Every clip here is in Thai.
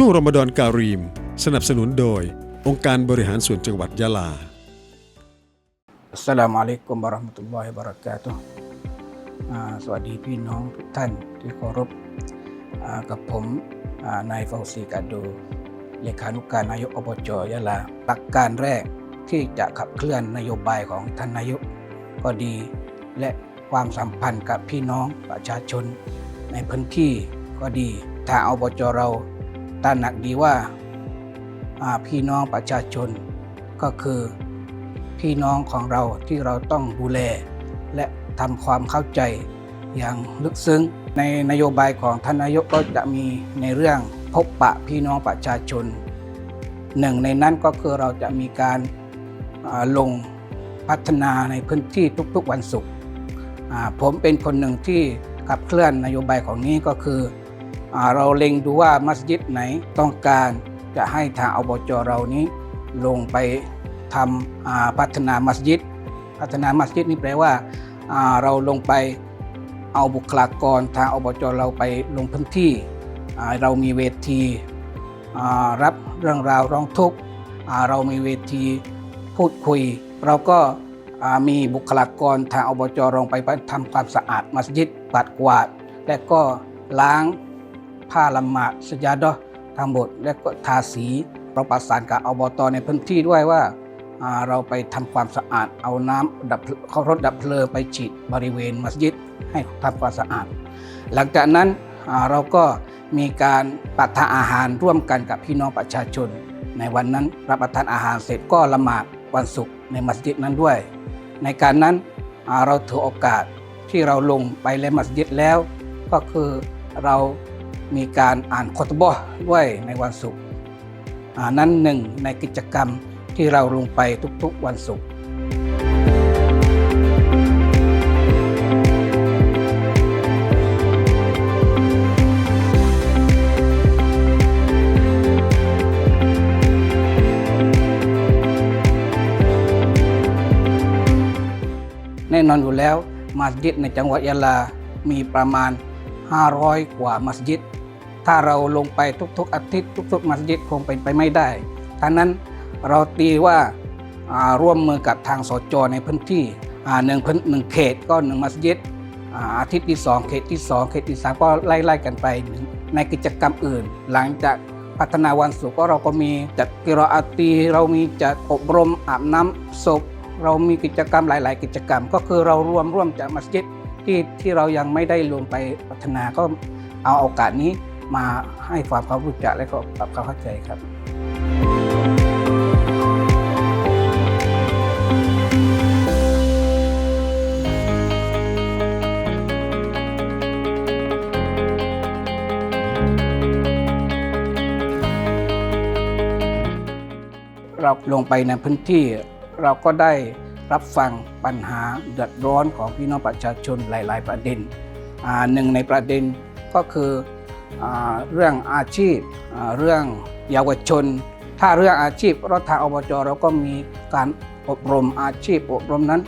ช่วงรอมฎอนการีม สนับสนุนโดย องค์การบริหารส่วนจังหวัดยะลาอัสสลามุอะลัยกุมวะเราะห์มะตุลลอฮิบะเราะกาตุฮ์สวัสดีพี่น้องทุกท่านที่เคารพกับผมนายฟาวซีกาดูเลขานุการนายกอบจยะลาหลักการแรกที่จะขับเคลื่อนนโยบายของท่านนายกก็ดี และความสัมพันธ์กับพี่น้องประชาชน ในพื้นที่ก็ดีทางอบจเรา ตระหนักดีว่าพี่น้องประชาชนก็คือพี่น้องของเราที่เราต้องดูแล และทำความเข้าใจอย่างลึกซึ้ง ในนโยบายของท่านนายกก็จะมีในเรื่องพบปะพี่น้องประชาชนหนึ่งในนั้นก็คือเราจะมีการลงพัฒนาในพื้นที่ทุกๆวันศุกร์ผมเป็นคนหนึ่งที่ขับเคลื่อนนโยบายของนี้ก็คือ เราเล็งดูว่ามัสยิดไหนต้องการจะให้ทางอบจเรานี้ลงไปทำพัฒนามัสยิด พัฒนามัสยิดนี่แปลว่าเราลงไปเอาบุคลากรทางอบจเราไปลงพื้นที่ เรามีเวทีรับเรื่องราวร้องทุกข์เรามีเวทีพูดคุย เราก็มีบุคลากรทางอบจลงไปทำความสะอาดมัสยิดปัดกวาด และก็ล้าง ผ้าละหมาดสยาดะห์ทั้งหมดและก็ทาสีเราประสานกับอบตในพื้นที่ด้วยว่าเราไปทำความสะอาดเอาน้ำดับเขารถดับเพลิงไปฉีดบริเวณมัสยิดให้ทำความสะอาด หลังจากนั้นเราก็มีการปัทานอาหารร่วมกันกับพี่น้องประชาชน ในวันนั้นรับประทานอาหารเสร็จก็ละหมาดวันศุกร์ในมัสยิดนั้นด้วย ในการนั้นเราถือโอกาสที่เราลงไปในมัสยิดแล้ว ก็คือเรา มีการอ่านคอตบะห์ด้วยในวันศุกร์นั้นหนึ่งในกิจกรรมที่เราลงไปทุกๆวันศุกร์แน่นอนอยู่แล้วมัสยิดในจังหวัดยะลา มีประมาณ 500 กว่ามัสยิด ถ้าเราลงไปทุกๆอาทิตย์ทุกๆมัสยิดคงเป็นไปไม่ได้ท่านั้นเราตีว่าร่วมมือกับทางสจในพื้นที่หนึ่งพื้นหนึ่งเขตก็หนึ่งมัสยิดอาทิตย์ที่สองเขตที่สองเขตที่สามก็ไล่ๆกันไป ในกิจกรรมอื่น หลังจากพัฒนาวันศุกร์ก็เราก็มีจัดกิรอาตีเรามีจัดอบรมอาบน้ำศพเรามีกิจกรรมหลาย ๆ กิจกรรม ก็คือเรารวมร่วมจากมัสยิดที่ที่เรายังไม่ได้ลงไปพัฒนาก็เอาโอกาสนี้ มาให้ความความรู้จักและก็ปรับความเข้าใจครับเราลงไปในพื้นที่เราก็ได้รับฟังปัญหาเดือดร้อนของพี่น้องประชาชนหลาย ๆ ประเด็นหนึ่งในประเด็นก็คือ เรื่องอาชีพเรื่องเยาวชน ถ้าเรื่องอาชีพเราทางอบจเราก็มีการอบรมอาชีพอบรมนั้น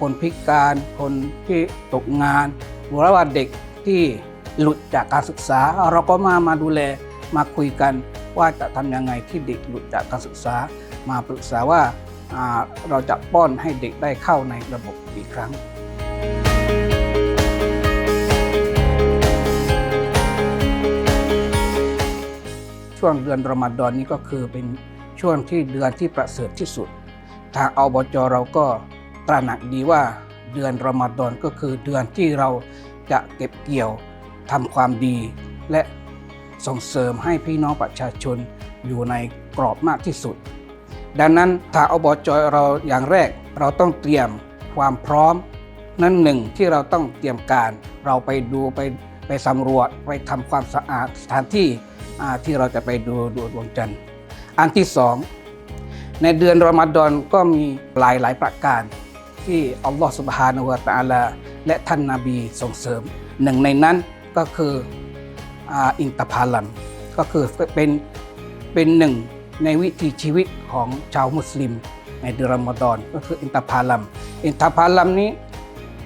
คนพิการคนที่ตกงานหรือว่าเด็กที่หลุดจากการศึกษา เราก็มามาดูแลมาคุยกันว่าจะทำยังไงที่เด็กหลุดจากการศึกษา มาปรึกษาว่าเราจะป้อนให้เด็กได้เข้าในระบบอีกครั้ง ช่วงเดือนรอมฎอนนี้ก็คือเป็นช่วงที่เดือนที่ประเสริฐที่สุด ทางอบจเราก็ตระหนักดีว่าเดือนรอมฎอนก็คือเดือนที่เราจะเก็บเกี่ยวทำความดี และส่งเสริมให้พี่น้องประชาชนอยู่ในกรอบมากที่สุด ดังนั้นทางอบจเราอย่างแรกเราต้องเตรียมความพร้อม นั่นหนึ่งที่เราต้องเตรียมการ เราไปดูไปไปสำรวจไปทำความสะอาดสถานที่ ที่เราจะไปดูดูดวงจันทร์ อันที่สองในเดือนรอมฎอนก็มีหลายหลายประการ ที่อัลลอฮฺสุบฮานะฮูวะตะอาลาและท่านนาบีส่งเสริม หนึ่งในนั้นก็คืออินตพาลัมก็คือเป็นเป็นหนึ่งในวิถีชีวิตของชาวมุสลิม ในเดือนรอมฎอนก็คืออินตพาลัม อินทผลัมนี้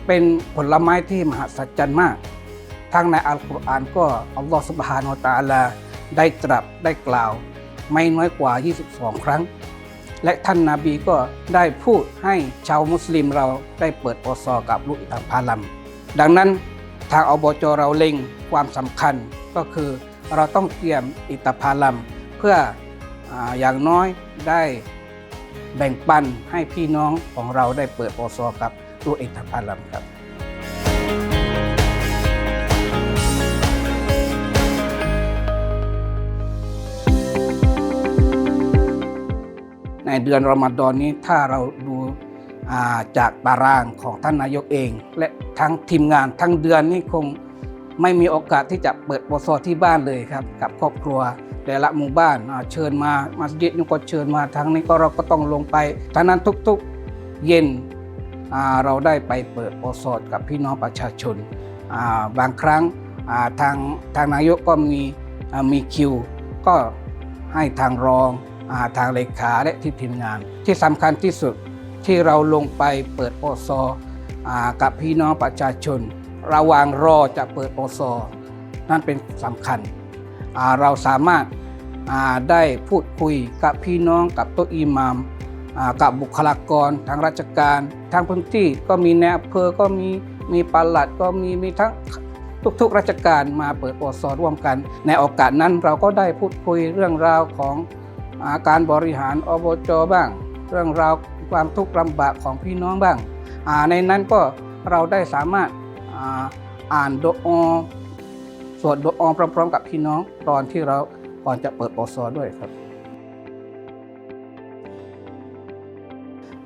เป็นผลไม้ที่มหัศจรรย์มาก ทั้งในอัลกุรอานก็อัลลอฮฺสุบฮานาอัลตะอาลา ได้ตรัสได้กล่าว ไม่น้อยกว่า 22 ครั้ง และท่านนาบีก็ได้พูดให้ชาวมุสลิมเราได้เปิดปอซอกับลูกอิทาพาลัม ดังนั้นทางอบจเราเล็งความสำคัญก็คือเราต้องเตรียมอิตาพาลัม เพื่อออย่างน้อยได้แบ่งปันให้พี่น้องของเราได้เปิดปอซอกับลูกอิทาพาลัมครับ เดือนรอมฎอนนี้ถ้าเราดูาจากตารางของท่านนายกเอง และทั้งทีมงานทั้งเดือนนี้คงไม่มีโอกาสที่จะเปิดปสที่บ้านเลยครับ กับครอบครัวแต่ละหมู่บ้านเชิญมามัสยิดนี่ก็เชิญมาทางนี้ก็เราก็ต้องลงไปทั้งนั้นทุกๆเย็นเราได้ไปเปิดปสกับพี่น้องประชาชนาบางครั้งาทางทางนายกก็มีมีคิว ก็ให้ทางรอง ทางเลขาและที่ทีมงาน ที่สำคัญที่สุดที่เราลงไปเปิดปสอากับพี่น้องประชาชน ระหว่างรอจะเปิดปสนั่นเป็นสำคัญ เราสามารถาได้พูดคุยกับพี่น้องกับโต๊ะอิหมามกับบุคลากรทางราชการทางพื้นที่ก็มีในอำเภอก็มีมีปลัดก็มีมีทั้งทุกๆราชการมาเปิดปอสอร่วมกัน ในโอกาสนั้นเราก็ได้พูดคุยเรื่องราวของ อาการบริหารอบจบ้าง เรื่องราวความทุกข์ลำบากของพี่น้องบ้างาในนั้นก็เราได้สามารถอ่าอานดอสวดดอพร้อมๆกับพี่น้องตอนที่เราก่อนจะเปิดปอสอด้วยครับ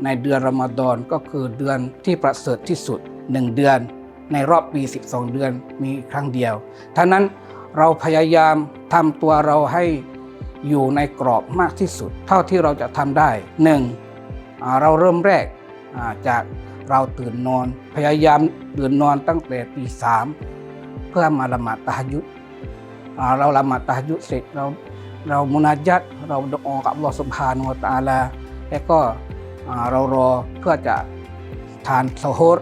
ในเดือนรอมฎอนก็คือเดือนที่ประเสริฐที่สุด 1 เดือน ในรอบปี 12 เดือนมีครั้งเดียวท่านั้นเราพยายามทำตัวเราให้ อยู่ในกรอบมากที่สุด เท่าที่เราจะทำได้หนึ่งเราเริ่มแรกจากเราตื่นนอน พยายามตื่นนอนตั้งแต่ตีสามเพื่อมาละหมาดตะฮัจญุดเราละหมาดตะฮัจญุดเสร็จเราเรามุนาจัดเราดอกับอัลลอฮฺสุบฮานุวะตาลาแล้วก็เรารอเพื่อจะทานโซโฮด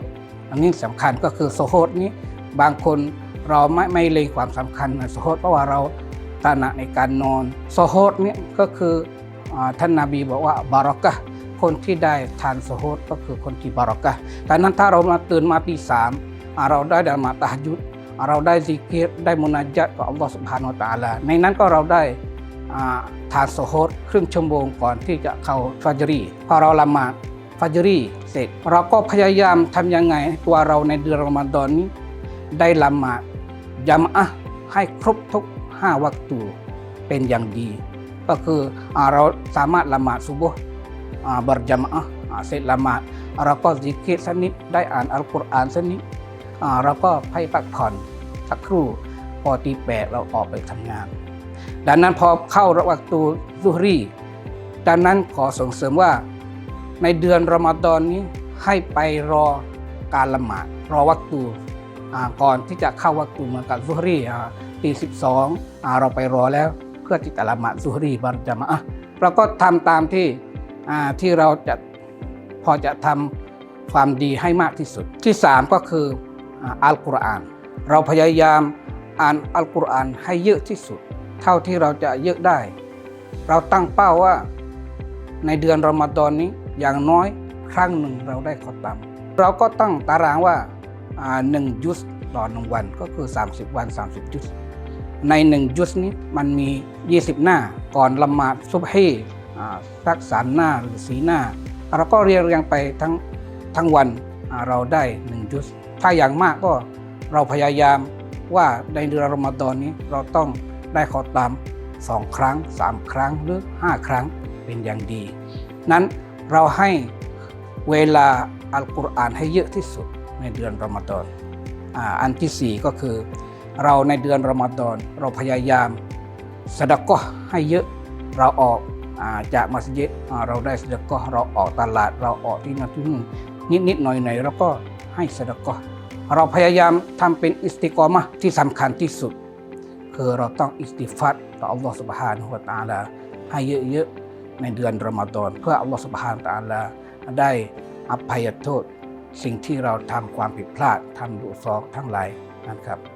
อันนี้สำคัญก็คือโซโฮดนี้บางคนเราไม่ไม่เล็งความสำคัญในโซโฮดเพราะว่าเรา ตระหนักในการนอนโซโฮดนี้ก็คือท่านนาบีบอกว่าบารอกะคนที่ได้ทานโซโฮดก็คือคนที่บารอกะดังนั้นถ้าเรามาตื่นมาตีสามเราได้ดามาตะฮัจญุดเราได้ซิกิรได้มุนาจัดกับอัลลอฮฺสุบฮานาอัลตะอาลาในนั้นก็เราได้ทานโซโฮดครึ่งชั่วโมงก่อนที่จะเข้าฟัจรีพอเราละหมาดฟัจรีเสร็จ เราก็พยายามทำยังไงตัวเราในเดือนรอมฎอนนี้ ได้ละหมาดยามะให้ครบทุก หาวักตูเป็นอย่างดี ก็คืออาเราสามารถละหมาดซุบฮ์อ่าบรจามะเสร็จละหมาดเราก็ซิกเกตสักนิดได้อ่านอัลกุรอานสักนิดเราก็ให้พักผ่อนสักครู่พอตีแปดเราออกไปทำงาน ดังนั้นพอเข้าระว่างตูซุฮรีดังนั้นขอส่งเสริมว่าในเดือนรอมฎอนนี้ให้ไปรอการละหมาดรอวักตูก่อนที่จะเข้าวักตูเหมือนกับซุฮรีอ่า ตีสิบสองเราไปรอแล้วเพื่อที่จะละหมาดซุฮรีบัรจามะเราก็ทำตามที่ที่เราจะพอจะทำความดีให้มากที่สุด ที่สามก็คืออ่าอัลกุรอาน เราพยายามอ่านอัลกุรอานให้เยอะที่สุด เท่าที่เราจะเยอะได้ เราตั้งเป้าว่าในเดือนรอมฎอนนี้อย่างน้อยครั้งหนึ่งเราได้ขอตามเราก็ตั้งตารางว่าหนึ่งยุสต่อหนึ่งวันก็คือ 30 วัน 30ยุส ในหนึ่งยุสนี้มันมี 20 หน้า ก่อนละหมาดซุบฮีสักสามหน้าหรือสีหน้า เราก็เรียงเรียงไปทั้งทั้งวันเราได้หนึ่งยุสถ้าอย่างมากก็เราพยายามว่าในเดือนรอมฎอนนี้เราต้องได้ขอตามสองครั้งสามครั้งหรือห้าครั้งเป็นอย่างดี นั้นเราให้เวลาอัลกุรอานให้เยอะที่สุดในเดือนรอมฎอนอันที่สี่ก็คือ เราในเดือนรอมฎอนเราพยายามสดะก็ให้เยอะเราออกอจากมัสยิดเราได้สดะก็เราออกตลาดเราออกที่นั่นที่นี่นิดนิดๆหน่อยหน่อยๆเราก็ให้สดะก็เราพยายามทำเป็นอิสติกอมะที่สำคัญที่สุด คือเราต้องอิสติฟัดต่ออัลลอฮฺสุบฮานะฮูวะตาลาให้เยอะๆในเดือนรอมฎอนเพื่ออัลลอฮฺสุบฮานะฮูวะตาลาได้อภัยโทษสิ่งที่เราทำความผิดพลาดทำดุซอกทั้งหลายนั่นครับ